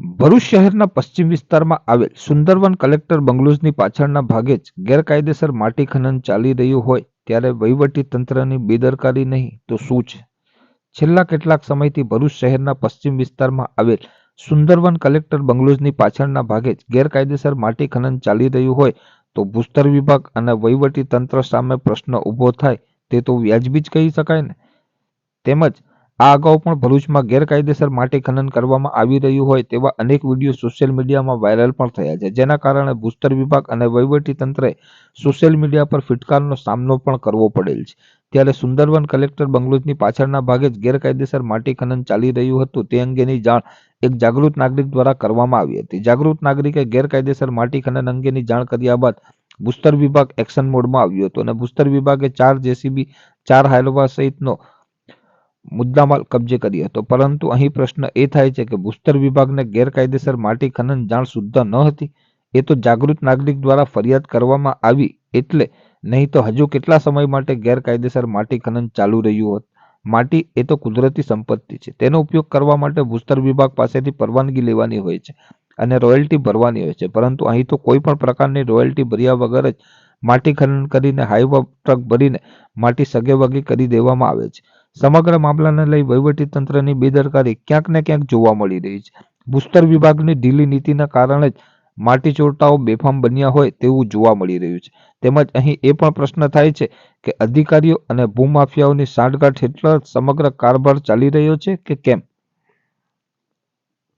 ભરૂચ શહેરના પશ્ચિમ વિસ્તારમાં આવેલ સુંદરવન કલેક્ટર બંગલોઝની પાછળના ભાગે જ ગેરકાયદેસર માટી ખનન ચાલી રહ્યું હોય ત્યારે વહીવટી તંત્રની બેદરકારી નહીં તો શું છે? છેલ્લા કેટલાક સમયથી ભરૂચ શહેરના પશ્ચિમ વિસ્તારમાં આવેલ સુંદરવન કલેક્ટર બંગલોઝની પાછળના ભાગે જ ગેરકાયદેસર માટી ખનન ચાલી રહ્યું હોય તો ભૂસ્તર વિભાગ અને વહીવટી તંત્ર સામે પ્રશ્ન ઊભો થાય તે તો વ્યાજબી જ કહી શકાય ને? તેમજ આ અગાઉ પણ ભરૂચમાં ગેરકાયદેસર માટી ખનન કરવામાં આવી રહ્યું હોય તેવા અનેક વીડિયો સોશિયલ મીડિયામાં વાયરલ પણ થયા છે. જેના કારણે ભૂસ્તર વિભાગ અને તંત્રએ સોશિયલ મીડિયા પર ફિટકારનો સામનો પણ કરવો પડેલ છે. ત્યારે સુંદરવન કલેક્ટર બંગલોઝની પાછળના ભાગે જ ગેરકાયદેસર માટી ખનન ચાલી રહ્યું હતું તે અંગેની જાણ એક જાગૃત નાગરિક દ્વારા કરવામાં આવી હતી. જાગૃત નાગરિકે ગેરકાયદેસર માટી ખનન અંગેની જાણ કર્યા બાદ ભૂસ્તર વિભાગ એક્શન મોડમાં આવ્યો હતો અને ભૂસ્તર વિભાગે ચાર જેસીબી, ચાર હાઇલોવા સહિતનો મુદ્દામાલ કબજે કરી હતો. પરંતુ અહીં પ્રશ્ન એ થાય છે કે ભૂસ્તર વિભાગને ગેરકાયદેસર માટી ખનન જાણ સુદ્ધા ન હતી. એ તો જાગૃત નાગરિક દ્વારા ફરિયાદ કરવામાં આવી એટલે નહીં તો હજુ કેટલા સમય માટે ગેરકાયદેસર માટી ખનન ચાલુ રહ્યું હોત? માટી એ તો કુદરતી સંપત્તિ છે. તેનો ઉપયોગ કરવા માટે ભૂસ્તર વિભાગ પાસેથી પરવાનગી લેવાની હોય છે અને રોયલ્ટી ભરવાની હોય છે. પરંતુ અહીં તો કોઈ પણ પ્રકારની રોયલ્ટી ભર્યા વગર જ માટી ખનન કરીને હાઈવા ટ્રક ભરીને માટી સગેવગે કરી દેવામાં આવે છે. સમગ્ર મામલાને લઈ વહીવટી તંત્રની બેદરકારી ક્યાંક ને ક્યાંક જોવા મળી રહી છે. ભૂસ્તર વિભાગની ઢીલી નીતિના કારણે જ માટી ચોરટાઓ બેફામ બન્યા હોય તેવું જોવા મળી રહ્યું છે. તેમજ અહીં એ પણ પ્રશ્ન થાય છે કે અધિકારીઓ અને ભૂમાફિયાઓની સાંઠગાંઠ હેઠળ સમગ્ર કારભાર ચાલી રહ્યો છે કે કેમ?